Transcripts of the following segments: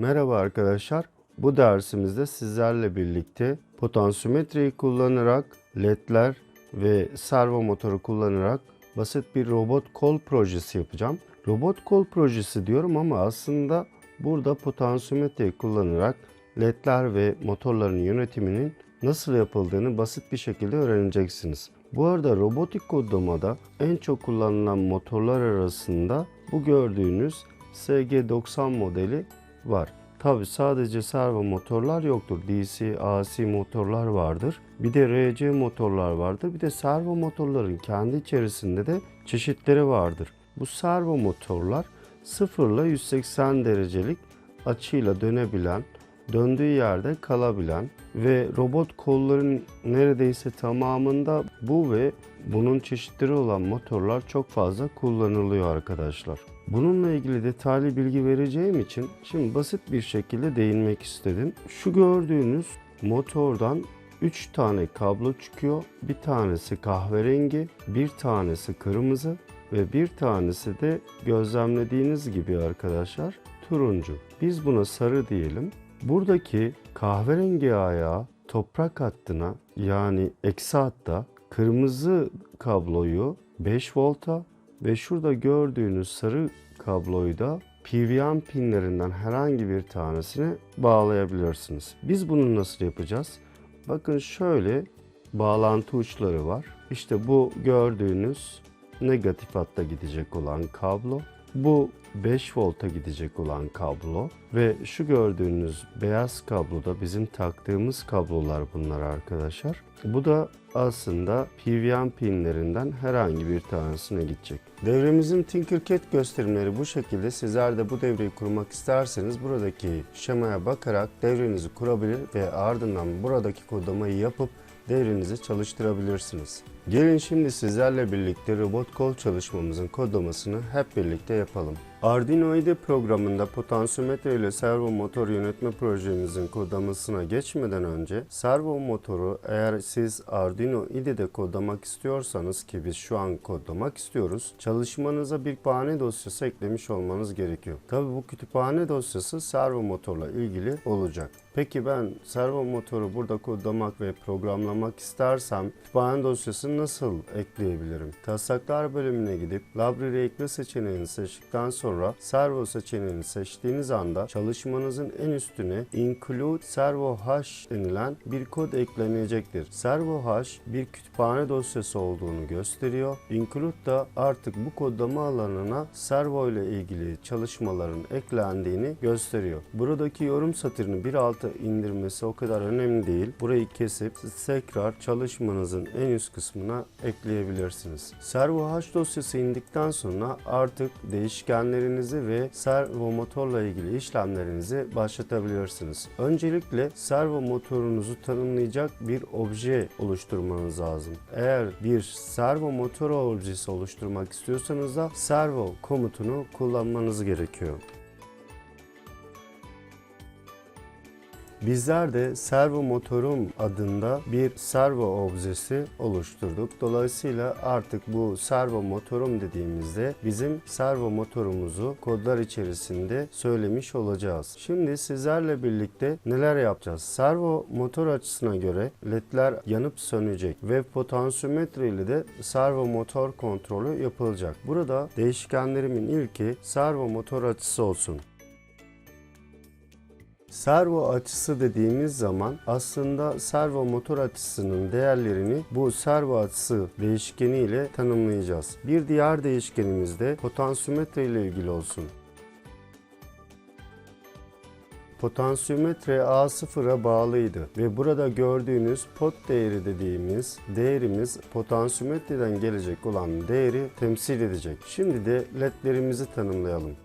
Merhaba arkadaşlar. Bu dersimizde sizlerle birlikte potansiyometreyi kullanarak ledler ve servo motoru kullanarak basit bir robot kol projesi yapacağım. Robot kol projesi diyorum ama aslında burada potansiyometreyi kullanarak ledler ve motorların yönetiminin nasıl yapıldığını basit bir şekilde öğreneceksiniz. Bu arada robotik kodlamada en çok kullanılan motorlar arasında bu gördüğünüz SG90 modeli var. Tabi sadece servo motorlar yoktur. DC, AC motorlar vardır. Bir de RC motorlar vardır. Bir de servo motorların kendi içerisinde de çeşitleri vardır. Bu servo motorlar 0 ile 180 derecelik açıyla dönebilen, döndüğü yerde kalabilen ve robot kolların neredeyse tamamında bu ve bunun çeşitleri olan motorlar çok fazla kullanılıyor arkadaşlar. Bununla ilgili detaylı bilgi vereceğim için şimdi basit bir şekilde değinmek istedim. Şu gördüğünüz motordan 3 tane kablo çıkıyor. Bir tanesi kahverengi, bir tanesi kırmızı ve bir tanesi de gözlemlediğiniz gibi arkadaşlar turuncu. Biz buna sarı diyelim. Buradaki kahverengi ayağı toprak hattına yani eksi hatta kırmızı kabloyu 5 volta ve şurada gördüğünüz sarı kabloyu da PWM pinlerinden herhangi bir tanesine bağlayabilirsiniz. Biz bunu nasıl yapacağız? Bakın şöyle bağlantı uçları var. İşte bu gördüğünüz negatif hatta gidecek olan kablo. Bu 5 volta gidecek olan kablo ve şu gördüğünüz beyaz kablo da bizim taktığımız kablolar bunlar arkadaşlar. Bu da aslında PWM pinlerinden herhangi bir tanesine gidecek. Devremizin Tinkercad gösterimleri bu şekilde. Sizler de bu devreyi kurmak isterseniz buradaki şemaya bakarak devrenizi kurabilir ve ardından buradaki kodlamayı yapıp devrenizi çalıştırabilirsiniz. Gelin şimdi sizlerle birlikte robot kol çalışmamızın kodlamasını hep birlikte yapalım. Arduino IDE programında potansiyometre ile servo motor yönetme projemizin kodlamasına geçmeden önce servo motoru eğer siz Arduino IDE'de kodlamak istiyorsanız ki biz şu an kodlamak istiyoruz çalışmanıza bir kütüphane dosyası eklemiş olmanız gerekiyor. Tabi bu kütüphane dosyası servo motorla ilgili olacak. Peki ben servo motoru burada kodlamak ve programlamak istersem kütüphane dosyasını nasıl ekleyebilirim? Taslaklar bölümüne gidip Library ekle seçeneğini seçtikten sonra servo seçeneğini seçtiğiniz anda çalışmanızın en üstüne include servo hash denilen bir kod eklenecektir. Servo hash bir kütüphane dosyası olduğunu gösteriyor. Include da artık bu kodlama alanına servo ile ilgili çalışmaların eklendiğini gösteriyor. Buradaki yorum satırını bir alta indirmesi o kadar önemli değil. Burayı kesip tekrar çalışmanızın en üst kısmına ekleyebilirsiniz. Servo hash dosyası indikten sonra artık değişkenlerinizi ve servo motorla ilgili işlemlerinizi başlatabilirsiniz. Öncelikle servo motorunuzu tanımlayacak bir obje oluşturmanız lazım. Eğer bir servo motor objesi oluşturmak istiyorsanız da servo komutunu kullanmanız gerekiyor. Bizler de servo motorum adında bir servo objesi oluşturduk. Dolayısıyla artık bu servo motorum dediğimizde bizim servo motorumuzu kodlar içerisinde söylemiş olacağız. Şimdi sizlerle birlikte neler yapacağız? Servo motor açısına göre ledler yanıp sönecek ve potansiyometre ile de servo motor kontrolü yapılacak. Burada değişkenlerimin ilki servo motor açısı olsun. Servo açısı dediğimiz zaman aslında servo motor açısının değerlerini bu servo açısı değişkeni ile tanımlayacağız. Bir diğer değişkenimiz de potansiyometre ile ilgili olsun. Potansiyometre A0'a bağlıydı ve burada gördüğünüz pot değeri dediğimiz değerimiz potansiyometreden gelecek olan değeri temsil edecek. Şimdi de ledlerimizi tanımlayalım.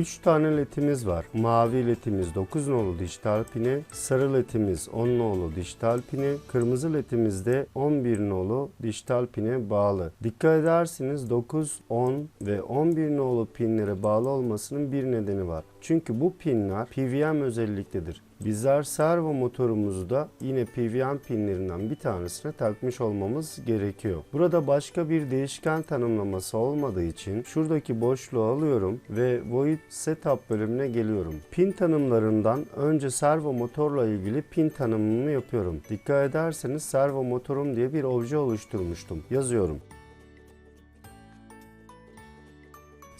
3 tane ledimiz var. Mavi ledimiz 9 nolu dijital pine, sarı ledimiz 10 nolu dijital pine, kırmızı ledimiz de 11 nolu dijital pine bağlı. Dikkat ederseniz 9, 10 ve 11 nolu pinlere bağlı olmasının bir nedeni var. Çünkü bu pinler PWM özelliktedir. Bizler servo motorumuzu da yine PWM pinlerinden bir tanesine takmış olmamız gerekiyor. Burada başka bir değişken tanımlaması olmadığı için şuradaki boşluğu alıyorum ve Void Setup bölümüne geliyorum. Pin tanımlarından önce servo motorla ilgili pin tanımını yapıyorum. Dikkat ederseniz servo motorum diye bir obje oluşturmuştum. Yazıyorum.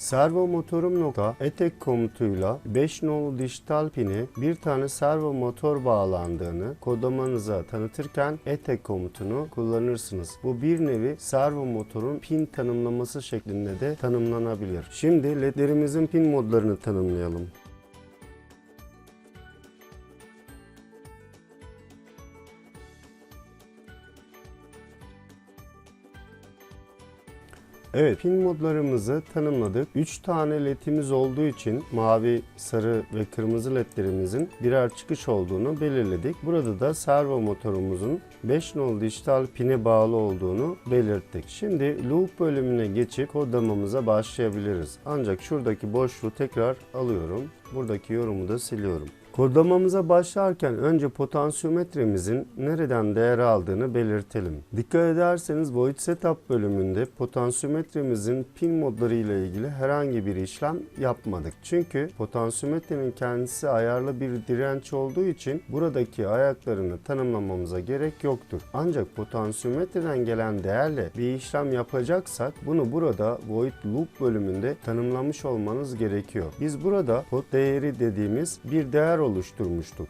Servo motorum nokta etek komutuyla 5 nolu dijital pini bir tane servo motor bağlandığını kodamanıza tanıtırken etek komutunu kullanırsınız. Bu bir nevi servo motorun pin tanımlaması şeklinde de tanımlanabilir. Şimdi ledlerimizin pin modlarını tanımlayalım. Evet, pin modlarımızı tanımladık. 3 tane ledimiz olduğu için mavi, sarı ve kırmızı ledlerimizin birer çıkış olduğunu belirledik. Burada da servo motorumuzun 5 nol dijital pine bağlı olduğunu belirttik. Şimdi loop bölümüne geçip kodlamamıza başlayabiliriz. Ancak şuradaki boşluğu tekrar alıyorum. Buradaki yorumu da siliyorum. Kodlamamıza başlarken önce potansiyometremizin nereden değer aldığını belirtelim. Dikkat ederseniz Void Setup bölümünde potansiyometremizin pin modları ile ilgili herhangi bir işlem yapmadık. Çünkü potansiyometrenin kendisi ayarlı bir direnç olduğu için buradaki ayaklarını tanımlamamıza gerek yoktur. Ancak potansiyometreden gelen değerle bir işlem yapacaksak bunu burada Void Loop bölümünde tanımlamış olmanız gerekiyor. Biz burada pot değeri dediğimiz bir değer oluşturmuştuk.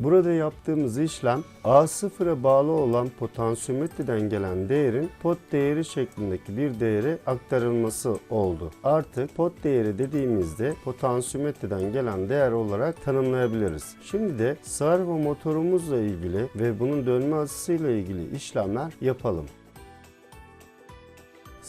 Burada yaptığımız işlem A0'a bağlı olan potansiyometreden gelen değerin pot değeri şeklindeki bir değere aktarılması oldu. Artık pot değeri dediğimizde potansiyometreden gelen değer olarak tanımlayabiliriz. Şimdi de servo motorumuzla ilgili ve bunun dönme açısıyla ilgili işlemler yapalım.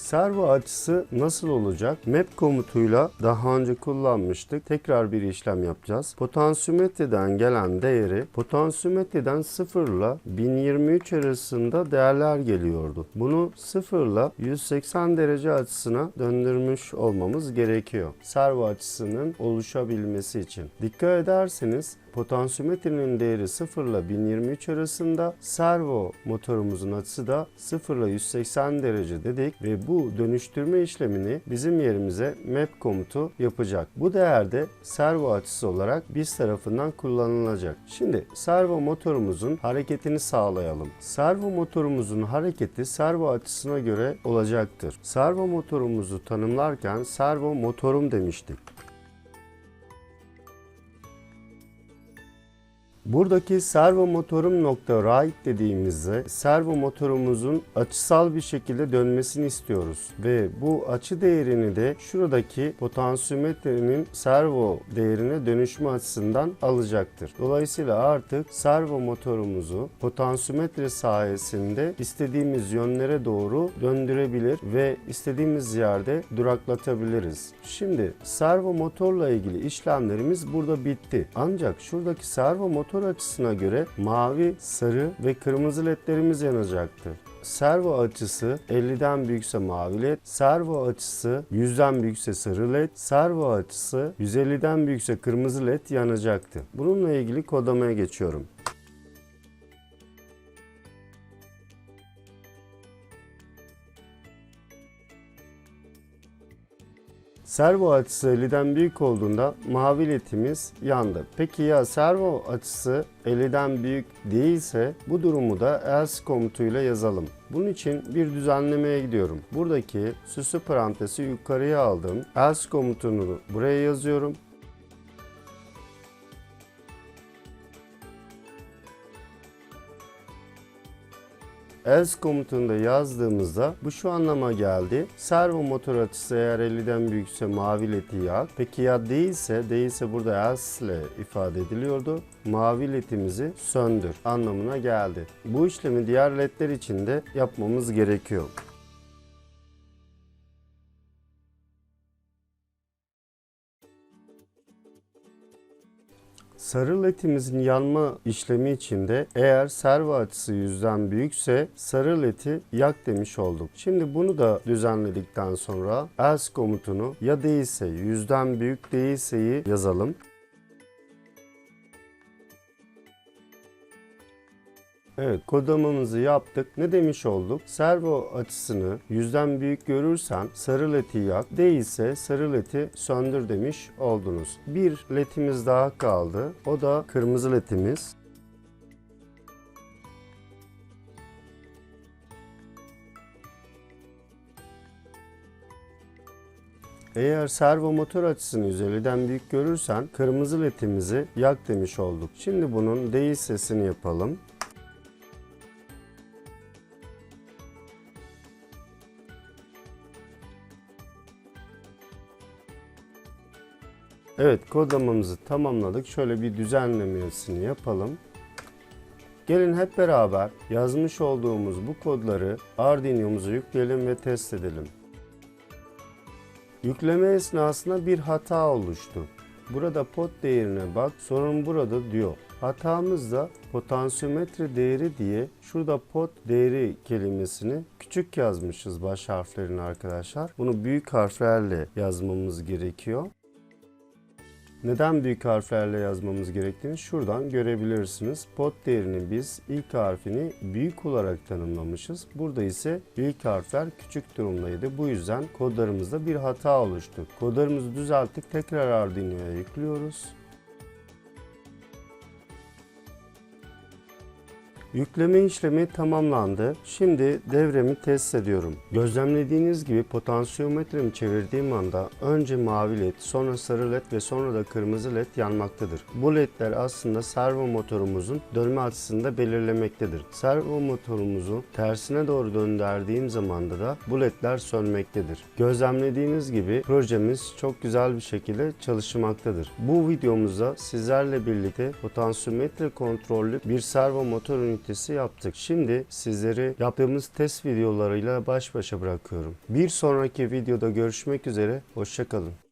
Servo açısı nasıl olacak? Map komutuyla daha önce kullanmıştık. Tekrar bir işlem yapacağız. Potansiyometreden gelen değeri potansiyometreden 0 ile 1023 arasında değerler geliyordu. Bunu 0 ile 180 derece açısına döndürmüş olmamız gerekiyor. Servo açısının oluşabilmesi için. Dikkat ederseniz Potansiyometrenin değeri 0 ile 1023 arasında, servo motorumuzun açısı da 0 ile 180 derece dedik ve bu dönüştürme işlemini bizim yerimize map komutu yapacak. Bu değerde servo açısı olarak biz tarafından kullanılacak. Şimdi servo motorumuzun hareketini sağlayalım. Servo motorumuzun hareketi servo açısına göre olacaktır. Servo motorumuzu tanımlarken servo motorum demiştik. Buradaki servo motorum nokta right dediğimizde servo motorumuzun açısal bir şekilde dönmesini istiyoruz ve bu açı değerini de şuradaki potansiyometrenin servo değerine dönüşme açısından alacaktır. Dolayısıyla artık servo motorumuzu potansiyometre sayesinde istediğimiz yönlere doğru döndürebilir ve istediğimiz yerde duraklatabiliriz. Şimdi servo motorla ilgili işlemlerimiz burada bitti. Ancak şuradaki servo motor motor açısına göre mavi, sarı ve kırmızı ledlerimiz yanacaktır. Servo açısı 50'den büyükse mavi led, servo açısı 100'den büyükse sarı led, servo açısı 150'den büyükse kırmızı led yanacaktı. Bununla ilgili kodlamaya geçiyorum. Servo açısı 50'den büyük olduğunda mavi ledimiz yandı. Peki ya servo açısı 50'den büyük değilse bu durumu da else komutuyla yazalım. Bunun için bir düzenlemeye gidiyorum. Buradaki süslü parantezi yukarıya aldım. Else komutunu buraya yazıyorum. Else komutunu da yazdığımızda bu şu anlama geldi. Servo motor açısı eğer 50'den büyükse mavi ledi yak. Peki ya değilse, değilse burada else ile ifade ediliyordu. Mavi ledimizi söndür anlamına geldi. Bu işlemi diğer ledler için de yapmamız gerekiyor. Sarı ledimizin yanma işlemi içinde eğer servo açısı yüzden büyükse sarı ledi yak demiş olduk. Şimdi bunu da düzenledikten sonra else komutunu ya değilse yüzden büyük değilseyi yazalım. Evet kodlamamızı yaptık. Ne demiş olduk? Servo açısını yüzden büyük görürsen sarı leti yak, değilse sarı leti söndür demiş oldunuz. Bir letimiz daha kaldı. O da kırmızı letimiz. Eğer servo motor açısını 150'den büyük görürsen kırmızı ledimizi yak demiş olduk. Şimdi bunun değil sesini yapalım. Evet kodlamamızı tamamladık. Şöyle bir düzenlemesini yapalım. Gelin hep beraber yazmış olduğumuz bu kodları Arduino'muza yükleyelim ve test edelim. Yükleme esnasında bir hata oluştu. Burada pot değerine bak, sorun burada diyor. Hatamız da potansiyometre değeri diye şurada pot değeri kelimesini küçük yazmışız baş harflerini arkadaşlar. Bunu büyük harflerle yazmamız gerekiyor. Neden büyük harflerle yazmamız gerektiğini şuradan görebilirsiniz. Pot değerini biz ilk harfini büyük olarak tanımlamışız. Burada ise ilk harfler küçük durumdaydı. Bu yüzden kodlarımızda bir hata oluştu. Kodlarımızı düzelttik. Tekrar Arduino'ya yüklüyoruz. Yükleme işlemi tamamlandı. Şimdi devremi test ediyorum. Gözlemlediğiniz gibi potansiyometremi çevirdiğim anda önce mavi led, sonra sarı led ve sonra da kırmızı led yanmaktadır. Bu ledler aslında servo motorumuzun dönme açısını da belirlemektedir. Servo motorumuzu tersine doğru döndürdüğüm zamanda da bu ledler sönmektedir. Gözlemlediğiniz gibi projemiz çok güzel bir şekilde çalışmaktadır. Bu videomuzda sizlerle birlikte potansiyometre kontrollü bir servo motor ünitesi yaptık. Şimdi sizleri yaptığımız test videolarıyla baş başa bırakıyorum. Bir sonraki videoda görüşmek üzere, hoşçakalın.